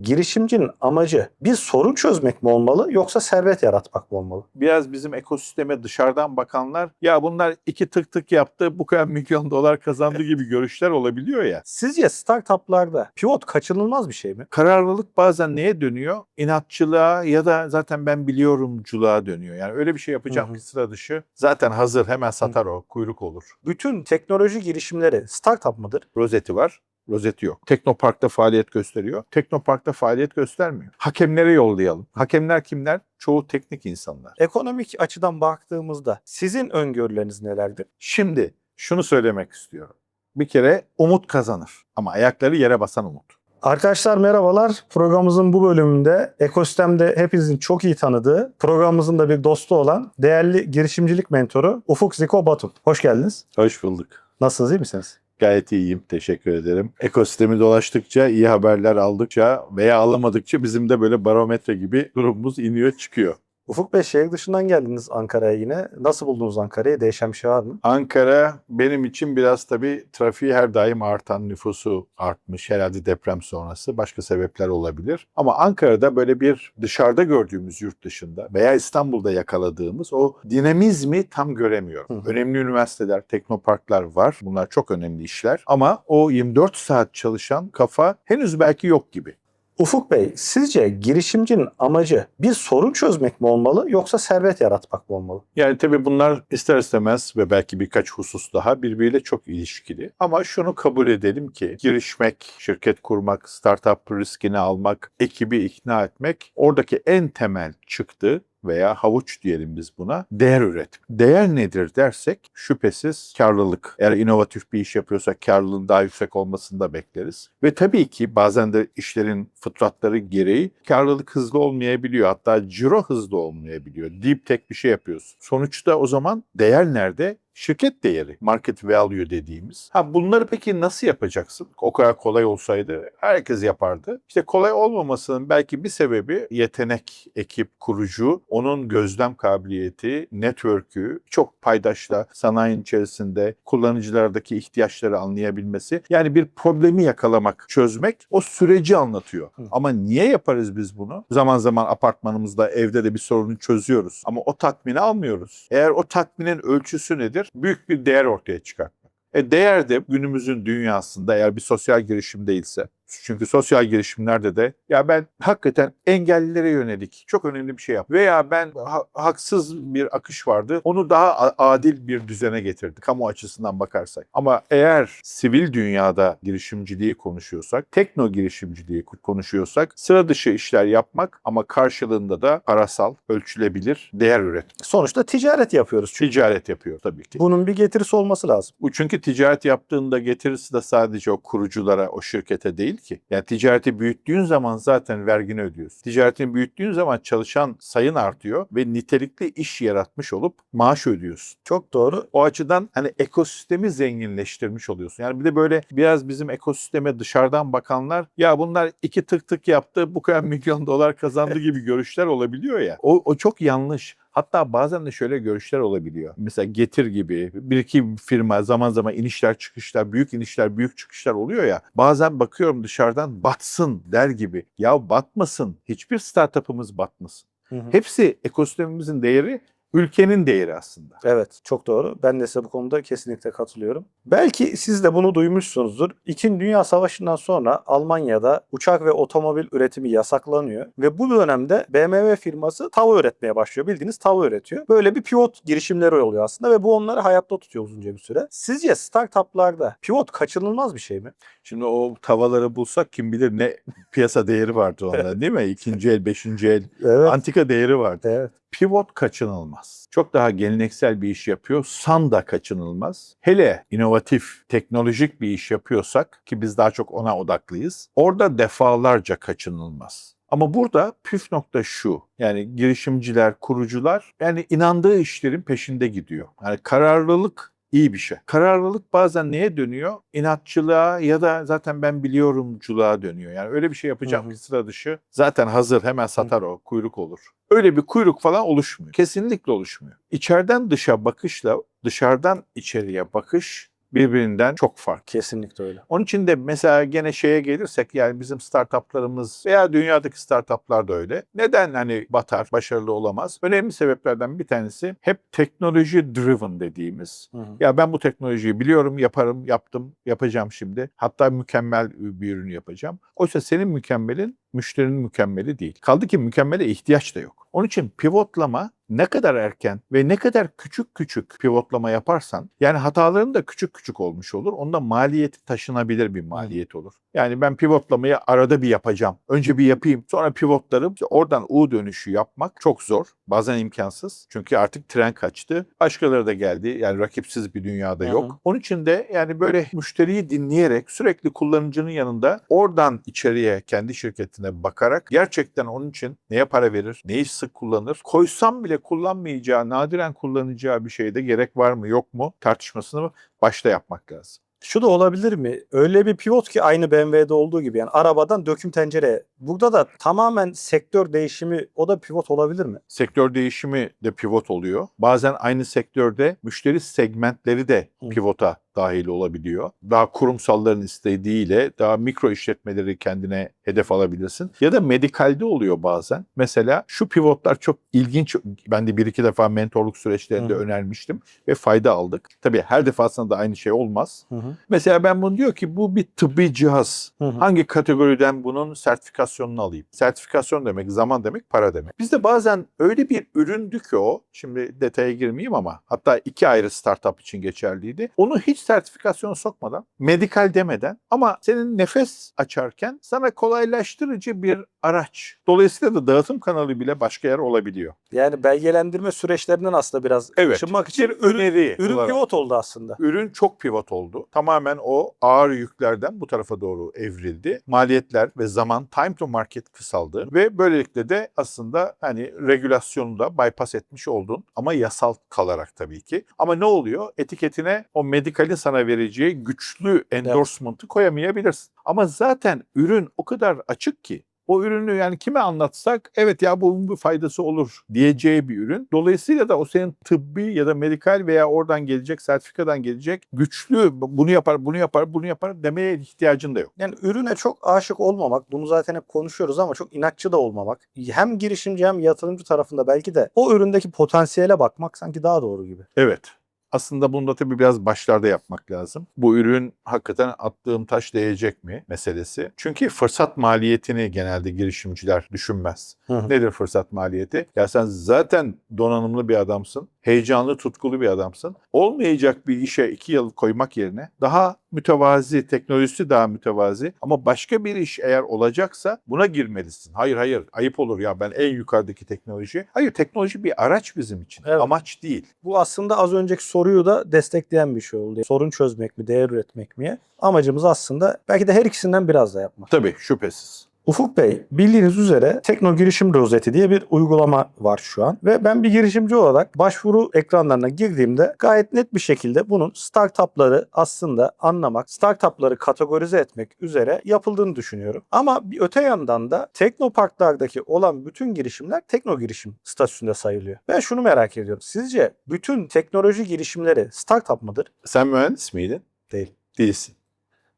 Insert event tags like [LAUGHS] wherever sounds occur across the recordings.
Girişimcinin amacı bir sorun çözmek mi olmalı yoksa servet yaratmak mı olmalı? Biraz bizim ekosisteme dışarıdan bakanlar ya bunlar iki tık tık yaptı bu kadar milyon dolar kazandı gibi görüşler olabiliyor ya. Sizce startuplarda pivot kaçınılmaz bir şey mi? Kararlılık bazen neye dönüyor? İnatçılığa ya da zaten ben biliyorumculuğa dönüyor. Yani öyle bir şey yapacağım Hı hı. ki sıra dışı. Zaten hazır hemen satar o kuyruk olur. Bütün teknoloji girişimleri startup mıdır? Rozeti var. Rozeti yok. Teknopark'ta faaliyet gösteriyor. Teknopark'ta faaliyet göstermiyor. Hakemlere yollayalım. Hakemler kimler? Çoğu teknik insanlar. Ekonomik açıdan baktığımızda sizin öngörüleriniz nelerdir? Şimdi şunu söylemek istiyorum. Bir kere umut kazanır ama ayakları yere basan umut. Arkadaşlar merhabalar. Programımızın bu bölümünde ekosistemde hepinizin çok iyi tanıdığı, programımızın da bir dostu olan değerli girişimcilik mentoru Ufuk Ziko Batum. Hoş geldiniz. Hoş bulduk. Nasılsınız, iyi misiniz? Gayet iyiyim. Teşekkür ederim. Ekosistemi dolaştıkça, iyi haberler aldıkça veya alamadıkça bizim de böyle barometre gibi durumumuz iniyor çıkıyor. Ufuk Bey şehir dışından geldiniz Ankara'ya yine. Nasıl buldunuz Ankara'yı? Değişen bir şey var mı? Ankara benim için biraz tabii trafiği her daim artan nüfusu artmış. Herhalde deprem sonrası başka sebepler olabilir. Ama Ankara'da böyle bir dışarıda gördüğümüz yurt dışında veya İstanbul'da yakaladığımız o dinamizmi tam göremiyorum. Hı. Önemli üniversiteler, teknoparklar var. Bunlar çok önemli işler. Ama o 24 saat çalışan kafa henüz belki yok gibi. Ufuk Bey, sizce girişimcinin amacı bir sorun çözmek mi olmalı yoksa servet yaratmak mı olmalı? Yani tabii bunlar ister istemez ve belki birkaç husus daha birbiriyle çok ilişkili. Ama şunu kabul edelim ki girişmek, şirket kurmak, startup riskini almak, ekibi ikna etmek oradaki en temel çıktı veya havuç diyelim biz buna değer üretim. Değer nedir dersek şüphesiz karlılık. Eğer inovatif bir iş yapıyorsak karlılığın daha yüksek olmasını da bekleriz. Ve tabii ki bazen de işlerin fıtratları gereği karlılık hızlı olmayabiliyor. Hatta ciro hızlı olmayabiliyor. Deep tech bir şey yapıyorsun. Sonuçta o zaman değer nerede? Şirket değeri, market value dediğimiz. Ha bunları peki nasıl yapacaksın? O kadar kolay olsaydı herkes yapardı. İşte kolay olmamasının belki bir sebebi yetenek, ekip, kurucu, onun gözlem kabiliyeti, network'ü, çok paydaşla sanayinin içerisinde kullanıcılardaki ihtiyaçları anlayabilmesi. Yani bir problemi yakalamak, çözmek o süreci anlatıyor. Hı. Ama niye yaparız biz bunu? Zaman zaman apartmanımızda, evde de bir sorunu çözüyoruz. Ama o tatmini almıyoruz. Eğer o tatminin ölçüsü nedir? Büyük bir değer ortaya çıkartmak. E değer de günümüzün dünyasında eğer bir sosyal girişim değilse, çünkü sosyal girişimlerde de ya ben hakikaten engellilere yönelik çok önemli bir şey yap veya ben ha- haksız bir akış vardı onu daha adil bir düzene getirdik kamu açısından bakarsak. Ama eğer sivil dünyada girişimciliği konuşuyorsak, tekno girişimciliği konuşuyorsak sıra dışı işler yapmak ama karşılığında da parasal, ölçülebilir değer üretmek. Sonuçta ticaret yapıyoruz çünkü. Ticaret yapıyor tabii ki. Bunun bir getirisi olması lazım. Çünkü ticaret yaptığında getirisi de sadece o kuruculara, o şirkete değil ki. Yani ticareti büyüttüğün zaman zaten vergini ödüyorsun. Ticaretini büyüttüğün zaman çalışan sayın artıyor ve nitelikli iş yaratmış olup maaş ödüyorsun. Çok doğru. O açıdan hani ekosistemi zenginleştirmiş oluyorsun. Yani bir de böyle biraz bizim ekosisteme dışarıdan bakanlar ya bunlar iki tık tık yaptı bu kadar milyon dolar kazandı gibi görüşler olabiliyor ya. O, o çok yanlış. Hatta bazen de şöyle görüşler olabiliyor. Mesela Getir gibi bir iki firma zaman zaman inişler çıkışlar, büyük inişler, büyük çıkışlar oluyor ya. Bazen bakıyorum dışarıdan batsın der gibi. Ya batmasın. Hiçbir startup'ımız batmasın. Hı hı. Hepsi ekosistemimizin değeri ülkenin değeri aslında. Evet, çok doğru. Ben de size bu konuda kesinlikle katılıyorum. Belki siz de bunu duymuşsunuzdur. İkinci Dünya Savaşı'ndan sonra Almanya'da uçak ve otomobil üretimi yasaklanıyor ve bu dönemde BMW firması tava üretmeye başlıyor. Bildiğiniz tava üretiyor. Böyle bir pivot girişimleri oluyor aslında ve bu onları hayatta tutuyor uzunca bir süre. Sizce startuplarda pivot kaçınılmaz bir şey mi? Şimdi o tavaları bulsak kim bilir ne [LAUGHS] piyasa değeri vardı onların değil mi? İkinci el, beşinci el, Evet. antika değeri vardı. Evet. Pivot kaçınılmaz. Çok daha geleneksel bir iş yapıyor. San da kaçınılmaz. Hele inovatif, teknolojik bir iş yapıyorsak ki biz daha çok ona odaklıyız. Orada defalarca kaçınılmaz. Ama burada püf nokta şu. Yani girişimciler, kurucular yani inandığı işlerin peşinde gidiyor. Yani kararlılık iyi bir şey. Kararlılık bazen neye dönüyor? İnatçılığa ya da zaten ben biliyorumculuğa dönüyor. Yani öyle bir şey yapacağım Hı hı. ki sıra dışı zaten hazır hemen satar o kuyruk olur. Öyle bir kuyruk falan oluşmuyor. Kesinlikle oluşmuyor. İçeriden dışa bakışla dışarıdan içeriye bakış birbirinden çok farklı. Kesinlikle öyle. Onun için de mesela gene şeye gelirsek yani bizim startuplarımız veya dünyadaki startuplar da öyle. Neden hani batar, başarılı olamaz? Önemli sebeplerden bir tanesi hep teknoloji driven dediğimiz. Hı hı. Ya ben bu teknolojiyi biliyorum, yaparım, yaptım, yapacağım şimdi. Hatta mükemmel bir ürün yapacağım. Oysa senin mükemmelin müşterinin mükemmeli değil. Kaldı ki mükemmele ihtiyaç da yok. Onun için pivotlama ne kadar erken ve ne kadar küçük küçük pivotlama yaparsan yani hataların da küçük küçük olmuş olur. Onda maliyeti taşınabilir bir maliyet olur. Yani ben pivotlamayı arada bir yapacağım. Önce bir yapayım sonra pivotlarım. Oradan U dönüşü yapmak çok zor. Bazen imkansız. Çünkü artık tren kaçtı. Başkaları da geldi. Yani rakipsiz bir dünyada Hı hı. yok. Onun için de yani böyle müşteriyi dinleyerek sürekli kullanıcının yanında oradan içeriye kendi şirketine bakarak gerçekten onun için neye para verir, neyi sık kullanır, koysam bile kullanmayacağı, nadiren kullanacağı bir şeyde gerek var mı yok mu tartışmasını başta yapmak lazım. Şu da olabilir mi? Öyle bir pivot ki aynı BMW'de olduğu gibi yani arabadan döküm tencereye. Burada da tamamen sektör değişimi o da pivot olabilir mi? Sektör değişimi de pivot oluyor. Bazen aynı sektörde müşteri segmentleri de pivota dahil olabiliyor. Daha kurumsalların istediğiyle daha mikro işletmeleri kendine hedef alabilirsin. Ya da medikalde oluyor bazen. Mesela şu pivotlar çok ilginç. Ben de bir iki defa mentorluk süreçlerinde Hı. önermiştim ve fayda aldık. Tabii her defasında da aynı şey olmaz. Hı hı. Mesela ben bunu diyor ki bu bir tıbbi cihaz. Hı hı. Hangi kategoriden bunun sertifikasyonunu alayım? Sertifikasyon demek, zaman demek, para demek. Bizde bazen öyle bir üründü ki o, şimdi detaya girmeyeyim ama hatta iki ayrı startup için geçerliydi. Onu hiç sertifikasyona sokmadan, medikal demeden ama senin nefes açarken sana kolaylaştırıcı bir araç. Dolayısıyla da dağıtım kanalı bile başka yer olabiliyor. Yani belgelendirme süreçlerinden aslında biraz Evet. ışınmak için Bir öneri ürün olarak. pivot oldu aslında. Ürün çok pivot oldu. Tamamen o ağır yüklerden bu tarafa doğru evrildi. Maliyetler ve zaman time to market kısaldı ve böylelikle de aslında hani regülasyonu da bypass etmiş oldun ama yasal kalarak tabii ki. Ama ne oluyor? Etiketine o medikalin sana vereceği güçlü endorsement'ı koyamayabilirsin. Ama zaten ürün o kadar açık ki o ürünü yani kime anlatsak evet ya bunun bir faydası olur diyeceği bir ürün. Dolayısıyla da o senin tıbbi ya da medikal veya oradan gelecek sertifikadan gelecek güçlü bunu yapar bunu yapar bunu yapar demeye ihtiyacın da yok. Yani ürüne çok aşık olmamak, bunu zaten hep konuşuyoruz ama çok inatçı da olmamak. Hem girişimci hem yatırımcı tarafında belki de o üründeki potansiyele bakmak sanki daha doğru gibi. Evet. Aslında bunu da tabii biraz başlarda yapmak lazım. Bu ürün hakikaten attığım taş değecek mi meselesi. Çünkü fırsat maliyetini genelde girişimciler düşünmez. Hı hı. Nedir fırsat maliyeti? Ya sen zaten donanımlı bir adamsın, heyecanlı, tutkulu bir adamsın. Olmayacak bir işe iki yıl koymak yerine daha mütevazi, teknolojisi daha mütevazi ama başka bir iş eğer olacaksa buna girmelisin. Hayır hayır ayıp olur ya ben en yukarıdaki teknoloji. Hayır teknoloji bir araç bizim için. Evet. Amaç değil. Bu aslında az önceki soruyu da destekleyen bir şey oldu. Sorun çözmek mi, değer üretmek mi? Amacımız aslında belki de her ikisinden biraz da yapmak. Tabii şüphesiz. Ufuk Bey, bildiğiniz üzere Tekno Girişim Rozeti diye bir uygulama var şu an. Ve ben bir girişimci olarak başvuru ekranlarına girdiğimde gayet net bir şekilde bunun startupları aslında anlamak, startupları kategorize etmek üzere yapıldığını düşünüyorum. Ama bir öte yandan da teknoparklardaki olan bütün girişimler tekno girişim statüsünde sayılıyor. Ben şunu merak ediyorum. Sizce bütün teknoloji girişimleri startup mıdır? Sen mühendis miydin? Değil. Değilsin.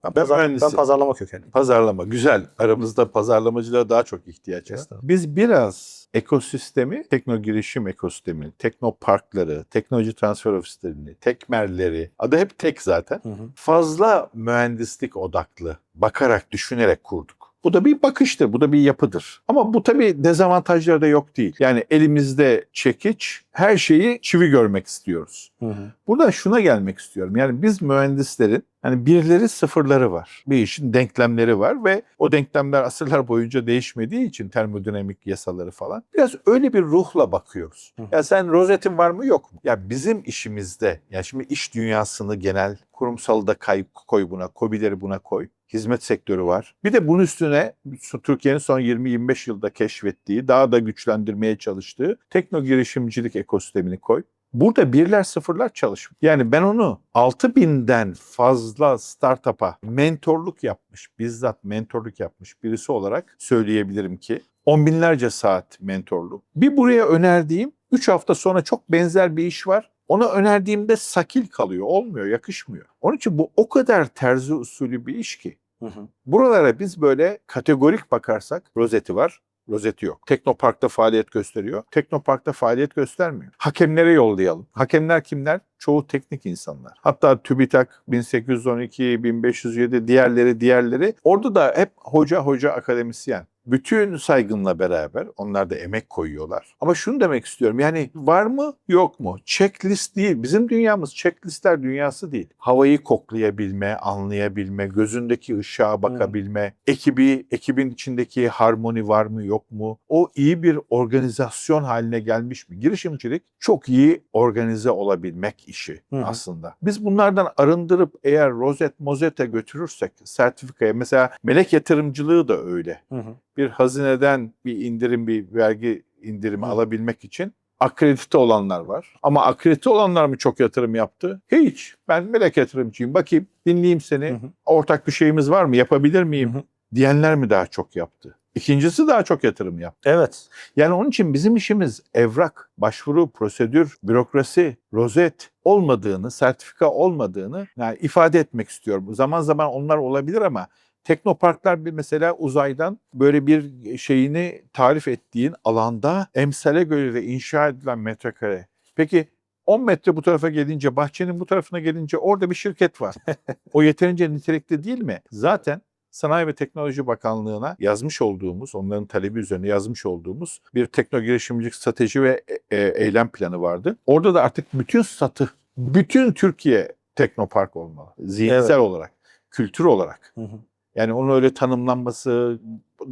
Ben, Pazar- mühendisim. ben pazarlama kökenliyim. Pazarlama güzel. Aramızda pazarlamacılara daha çok ihtiyaç var. Biz biraz ekosistemi, tekno girişim ekosistemini, tekno parkları, teknoloji transfer ofislerini, tekmerleri, adı hep tek zaten. Hı hı. Fazla mühendislik odaklı, bakarak, düşünerek kurduk. Bu da bir bakıştır, bu da bir yapıdır. Ama bu tabii dezavantajları da yok değil. Yani elimizde çekiç, her şeyi çivi görmek istiyoruz. Hı hı. Burada şuna gelmek istiyorum. Yani biz mühendislerin hani birleri sıfırları var. Bir işin denklemleri var ve o denklemler asırlar boyunca değişmediği için termodinamik yasaları falan. Biraz öyle bir ruhla bakıyoruz. Hı. Ya sen rozetin var mı yok mu? Ya bizim işimizde ya şimdi iş dünyasını genel kurumsalı da kay, koy buna, kobileri buna koy. Hizmet sektörü var. Bir de bunun üstüne Türkiye'nin son 20-25 yılda keşfettiği, daha da güçlendirmeye çalıştığı tekno girişimcilik ekosistemini koy. Burada birler sıfırlar çalışmıyor. Yani ben onu 6000'den fazla startup'a mentorluk yapmış, bizzat mentorluk yapmış birisi olarak söyleyebilirim ki on binlerce saat mentorluk. Bir buraya önerdiğim 3 hafta sonra çok benzer bir iş var. Ona önerdiğimde sakil kalıyor, olmuyor, yakışmıyor. Onun için bu o kadar terzi usulü bir iş ki. Hı hı. Buralara biz böyle kategorik bakarsak rozeti var, rozeti yok. Teknopark'ta faaliyet gösteriyor. Teknopark'ta faaliyet göstermiyor. Hakemlere yollayalım. Hakemler kimler? Çoğu teknik insanlar. Hatta TÜBİTAK 1812, 1507 diğerleri diğerleri. Orada da hep hoca hoca akademisyen. Bütün saygınla beraber onlar da emek koyuyorlar. Ama şunu demek istiyorum yani var mı yok mu? Checklist değil. Bizim dünyamız checklistler dünyası değil. Havayı koklayabilme, anlayabilme, gözündeki ışığa bakabilme, ekibi, ekibin içindeki harmoni var mı yok mu? O iyi bir organizasyon haline gelmiş mi? Girişimcilik çok iyi organize olabilmek işi hı. aslında. Biz bunlardan arındırıp eğer rozet mozete götürürsek sertifikaya mesela melek yatırımcılığı da öyle Hı hı. Bir hazineden bir indirim, bir vergi indirimi Hı. alabilmek için akredite olanlar var. Ama akredite olanlar mı çok yatırım yaptı? Hiç. Ben melek yatırımcıyım. Bakayım, dinleyeyim seni. Hı hı. Ortak bir şeyimiz var mı? Yapabilir miyim? Hı hı. Diyenler mi daha çok yaptı? İkincisi daha çok yatırım yaptı. Evet. Yani onun için bizim işimiz evrak, başvuru, prosedür, bürokrasi, rozet olmadığını, sertifika olmadığını yani ifade etmek istiyorum. Zaman zaman onlar olabilir ama teknoparklar bir mesela uzaydan böyle bir şeyini tarif ettiğin alanda emsale göre de inşa edilen metrekare. Peki 10 metre bu tarafa gelince, bahçenin bu tarafına gelince orada bir şirket var. [LAUGHS] o yeterince nitelikli değil mi? Zaten Sanayi ve Teknoloji Bakanlığı'na yazmış olduğumuz, onların talebi üzerine yazmış olduğumuz bir tekno girişimcilik strateji ve e, e, eylem planı vardı. Orada da artık bütün satı, bütün Türkiye teknopark olmalı. Zihinsel Evet. olarak, kültür olarak. Hı hı. Yani onun öyle tanımlanması,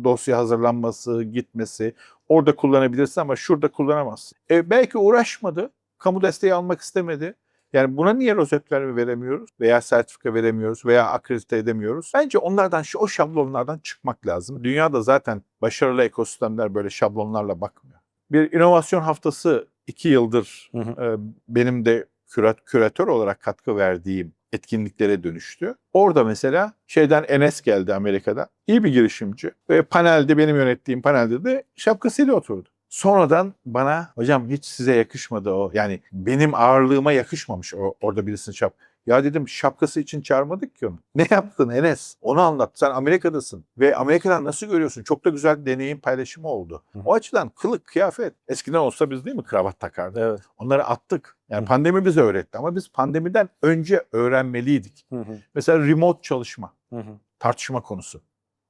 dosya hazırlanması, gitmesi orada kullanabilirsin ama şurada kullanamazsın. E, belki uğraşmadı, kamu desteği almak istemedi. Yani buna niye rozet ver- veremiyoruz veya sertifika veremiyoruz veya akredite edemiyoruz? Bence onlardan şu o şablonlardan çıkmak lazım. Dünyada zaten başarılı ekosistemler böyle şablonlarla bakmıyor. Bir inovasyon haftası iki yıldır Hı hı. e, benim de kürat, küratör olarak katkı verdiğim etkinliklere dönüştü. Orada mesela şeyden Enes geldi Amerika'da. İyi bir girişimci. Ve panelde benim yönettiğim panelde de şapkasıyla oturdu. Sonradan bana hocam hiç size yakışmadı o. Yani benim ağırlığıma yakışmamış o orada birisinin şap. Ya dedim şapkası için çağırmadık ki onu. [LAUGHS] Ne yaptın Enes? Onu anlat. Sen Amerika'dasın. Ve Amerika'dan nasıl görüyorsun? Çok da güzel deneyim paylaşımı oldu. Hı. O açıdan kılık, kıyafet. Eskiden olsa biz değil mi kravat takardık? Evet. Onları attık. Yani Hı. pandemi bize öğretti ama biz pandemiden önce öğrenmeliydik. Hı hı. Mesela remote çalışma Hı hı. tartışma konusu.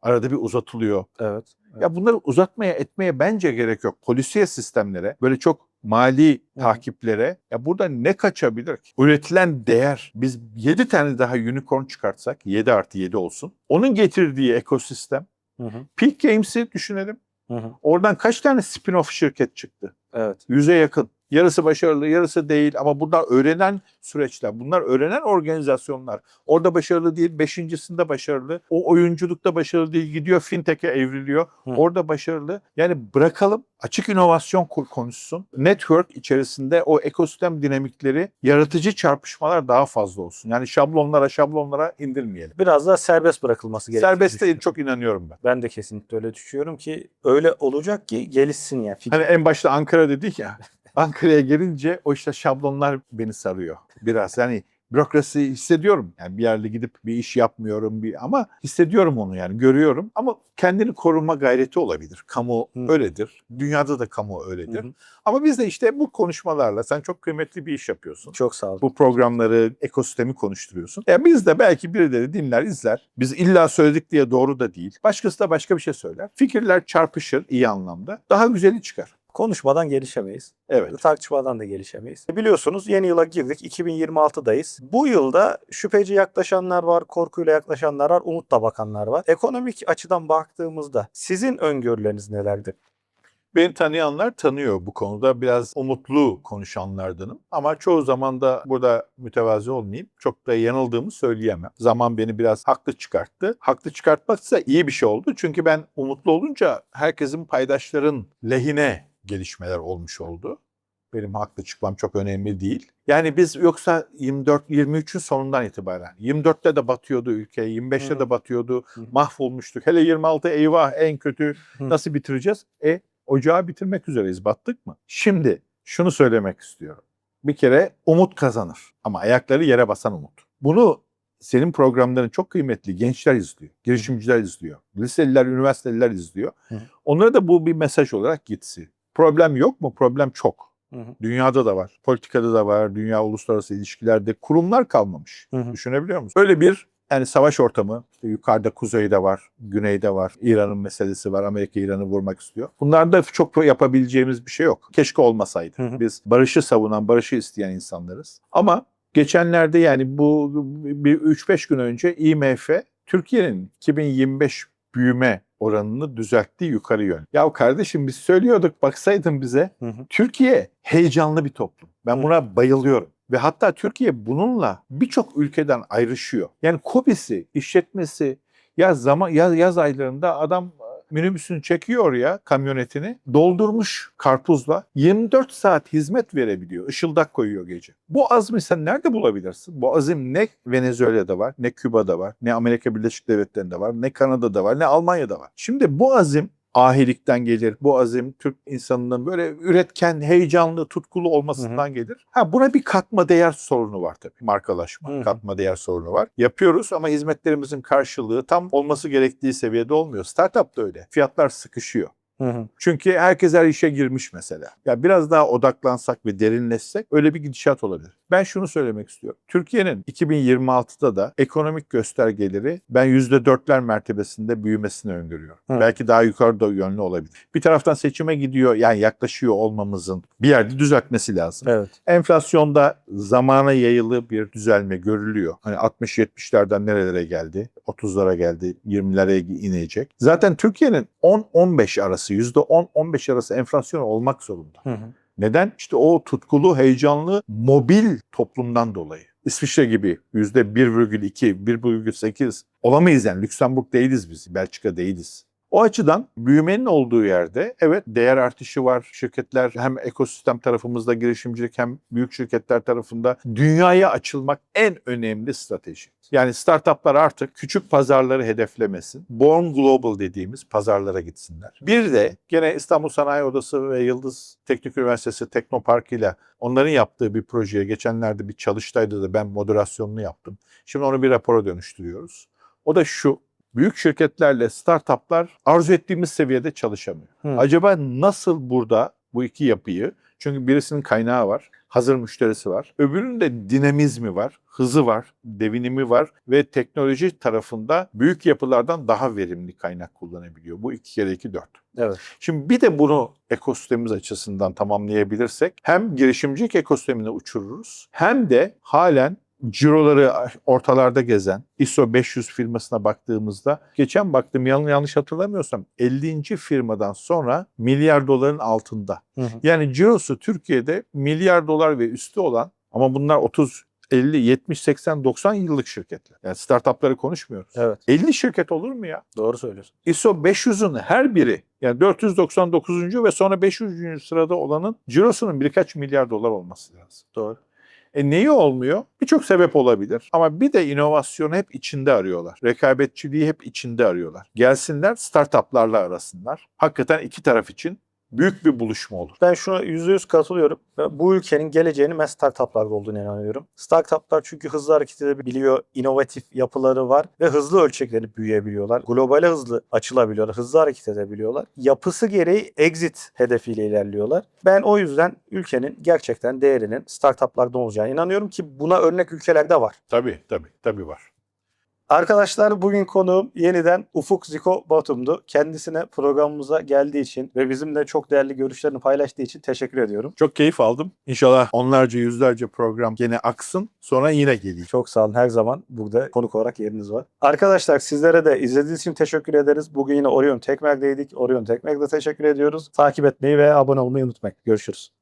Arada bir uzatılıyor. Evet. Evet. Ya bunları uzatmaya etmeye bence gerek yok. Polisiye sistemlere böyle çok mali takiplere ya burada ne kaçabilir ki? Üretilen değer biz 7 tane daha unicorn çıkartsak 7 artı 7 olsun. Onun getirdiği ekosistem. Hı hı. Peak Games'i düşünelim. Hı hı. Oradan kaç tane spin-off şirket çıktı? Evet. Yüze yakın. Yarısı başarılı, yarısı değil ama bunlar öğrenen süreçler. Bunlar öğrenen organizasyonlar. Orada başarılı değil, beşincisinde başarılı. O oyunculukta başarılı değil, gidiyor fintech'e evriliyor. Hı. Orada başarılı. Yani bırakalım açık inovasyon konuşsun. Network içerisinde o ekosistem dinamikleri, yaratıcı çarpışmalar daha fazla olsun. Yani şablonlara şablonlara indirmeyelim. Biraz daha serbest bırakılması gerekiyor. Serbeste çok inanıyorum ben. Ben de kesinlikle öyle düşünüyorum ki öyle olacak ki gelişsin yani. Fikir- Hani en başta Ankara dedik ya. [LAUGHS] Ankara'ya gelince o işte şablonlar beni sarıyor. Biraz yani bürokrasi hissediyorum. Yani bir yerde gidip bir iş yapmıyorum bir ama hissediyorum onu yani görüyorum. Ama kendini koruma gayreti olabilir. Kamu Hı. öyledir. Dünyada da kamu öyledir. Hı hı. Ama biz de işte bu konuşmalarla sen çok kıymetli bir iş yapıyorsun. Çok sağ olun. Bu programları, ekosistemi konuşturuyorsun. Ya biz de belki birileri dinler, izler. Biz illa söyledik diye doğru da değil. Başkası da başka bir şey söyler. Fikirler çarpışır iyi anlamda. Daha güzeli çıkar. Konuşmadan gelişemeyiz. Evet. Tartışmadan da gelişemeyiz. Biliyorsunuz yeni yıla girdik. 2026'dayız. Bu yılda şüpheci yaklaşanlar var, korkuyla yaklaşanlar var, umutla bakanlar var. Ekonomik açıdan baktığımızda sizin öngörüleriniz nelerdir? Beni tanıyanlar tanıyor bu konuda. Biraz umutlu konuşanlardanım. Ama çoğu zaman da burada mütevazi olmayayım. Çok da yanıldığımı söyleyemem. Zaman beni biraz haklı çıkarttı. Haklı çıkartmaksa iyi bir şey oldu. Çünkü ben umutlu olunca herkesin paydaşların lehine gelişmeler olmuş oldu. Benim haklı çıkmam çok önemli değil. Yani biz yoksa 24 23'ün sonundan itibaren 24'te de batıyordu ülke, 25'te Hı. de batıyordu. Hı. Mahvolmuştuk. Hele 26 eyvah en kötü Hı. nasıl bitireceğiz? E ocağı bitirmek üzereyiz. Battık mı? Şimdi şunu söylemek istiyorum. bir kere umut kazanır. Ama ayakları yere basan umut. Bunu senin programların çok kıymetli gençler izliyor. Girişimciler izliyor. Liseliler, üniversiteliler izliyor. Hı. Onlara da bu bir mesaj olarak gitsin. Problem yok mu? Problem çok. Hı hı. Dünyada da var. Politikada da var. Dünya uluslararası ilişkilerde kurumlar kalmamış. Hı hı. Düşünebiliyor musun? Öyle bir yani savaş ortamı işte yukarıda kuzeyde var, güneyde var. İran'ın meselesi var. Amerika İran'ı vurmak istiyor. Bunlarda çok yapabileceğimiz bir şey yok. Keşke olmasaydı. Hı hı. Biz barışı savunan, barışı isteyen insanlarız. Ama geçenlerde yani bu bir 3-5 gün önce IMF Türkiye'nin 2025 büyüme oranını düzeltti yukarı yön. Ya kardeşim biz söylüyorduk baksaydın bize. Hı hı. Türkiye heyecanlı bir toplum. Ben Hı. buna bayılıyorum. Ve hatta Türkiye bununla birçok ülkeden ayrışıyor. Yani kobisi, işletmesi, yaz zaman yaz, yaz aylarında adam minibüsünü çekiyor ya kamyonetini doldurmuş karpuzla 24 saat hizmet verebiliyor. Işıldak koyuyor gece. Bu azmi sen nerede bulabilirsin? Bu azim ne Venezuela'da var, ne Küba'da var, ne Amerika Birleşik Devletleri'nde var, ne Kanada'da var, ne Almanya'da var. Şimdi bu azim ahilikten gelir. Bu azim Türk insanının böyle üretken, heyecanlı, tutkulu olmasından gelir. Ha buna bir katma değer sorunu var tabii. Markalaşma, Hı hı. katma değer sorunu var. Yapıyoruz ama hizmetlerimizin karşılığı tam olması gerektiği seviyede olmuyor. Startup da öyle. Fiyatlar sıkışıyor. Hı hı. Çünkü herkes her işe girmiş mesela. Ya biraz daha odaklansak ve derinleşsek öyle bir gidişat olabilir. Ben şunu söylemek istiyorum. Türkiye'nin 2026'da da ekonomik göstergeleri ben %4'ler mertebesinde büyümesini öngörüyorum. Hı. Belki daha yukarıda yönlü olabilir. Bir taraftan seçime gidiyor yani yaklaşıyor olmamızın bir yerde düzeltmesi lazım. Evet. Enflasyonda zamana yayılı bir düzelme görülüyor. Hani 60-70'lerden nerelere geldi? 30'lara geldi, 20'lere inecek. Zaten Türkiye'nin 10-15 arası, %10-15 arası enflasyon olmak zorunda. Hı hı. Neden? İşte o tutkulu, heyecanlı, mobil toplumdan dolayı. İsviçre gibi %1,2, 1,8 olamayız yani. Lüksemburg değiliz biz, Belçika değiliz. O açıdan büyümenin olduğu yerde evet değer artışı var. Şirketler hem ekosistem tarafımızda girişimcilik hem büyük şirketler tarafında dünyaya açılmak en önemli strateji. Yani startuplar artık küçük pazarları hedeflemesin. Born Global dediğimiz pazarlara gitsinler. Bir de gene İstanbul Sanayi Odası ve Yıldız Teknik Üniversitesi Teknopark ile onların yaptığı bir projeye geçenlerde bir çalıştaydı da ben moderasyonunu yaptım. Şimdi onu bir rapora dönüştürüyoruz. O da şu. Büyük şirketlerle startuplar arzu ettiğimiz seviyede çalışamıyor. Hı. Acaba nasıl burada bu iki yapıyı çünkü birisinin kaynağı var, hazır müşterisi var. Öbürünün de dinamizmi var, hızı var, devinimi var ve teknoloji tarafında büyük yapılardan daha verimli kaynak kullanabiliyor. Bu iki kere iki dört. Evet. Şimdi bir de bunu ekosistemimiz açısından tamamlayabilirsek hem girişimcilik ekosistemini uçururuz hem de halen ciroları ortalarda gezen ISO 500 firmasına baktığımızda geçen baktım yan- yanlış hatırlamıyorsam 50. firmadan sonra milyar doların altında. Hı hı. Yani cirosu Türkiye'de milyar dolar ve üstü olan ama bunlar 30 50, 70, 80, 90 yıllık şirketler. Yani startupları konuşmuyoruz. Evet. 50 şirket olur mu ya? Doğru söylüyorsun. ISO 500'ün her biri yani 499. ve sonra 500. sırada olanın cirosunun birkaç milyar dolar olması lazım. Doğru. E neyi olmuyor? Birçok sebep olabilir. Ama bir de inovasyonu hep içinde arıyorlar. Rekabetçiliği hep içinde arıyorlar. Gelsinler startuplarla arasınlar. Hakikaten iki taraf için büyük bir buluşma olur. Ben şuna %100 katılıyorum. Bu ülkenin geleceğinin ben startuplarda olduğunu inanıyorum. Startuplar çünkü hızlı hareket edebiliyor, inovatif yapıları var ve hızlı ölçeklenip büyüyebiliyorlar. Globale hızlı açılabiliyorlar, hızlı hareket edebiliyorlar. Yapısı gereği exit hedefiyle ilerliyorlar. Ben o yüzden ülkenin gerçekten değerinin startuplarda olacağına inanıyorum ki buna örnek ülkelerde var. Tabii tabii tabii var. Arkadaşlar bugün konuğum yeniden Ufuk Ziko Batum'du. Kendisine programımıza geldiği için ve bizimle çok değerli görüşlerini paylaştığı için teşekkür ediyorum. Çok keyif aldım. İnşallah onlarca yüzlerce program gene aksın. Sonra yine geleyim. Çok sağ olun. Her zaman burada konuk olarak yeriniz var. Arkadaşlar sizlere de izlediğiniz için teşekkür ederiz. Bugün yine Orion Tekmer'deydik. Orion Tekmer'de teşekkür ediyoruz. Takip etmeyi ve abone olmayı unutmayın. Görüşürüz.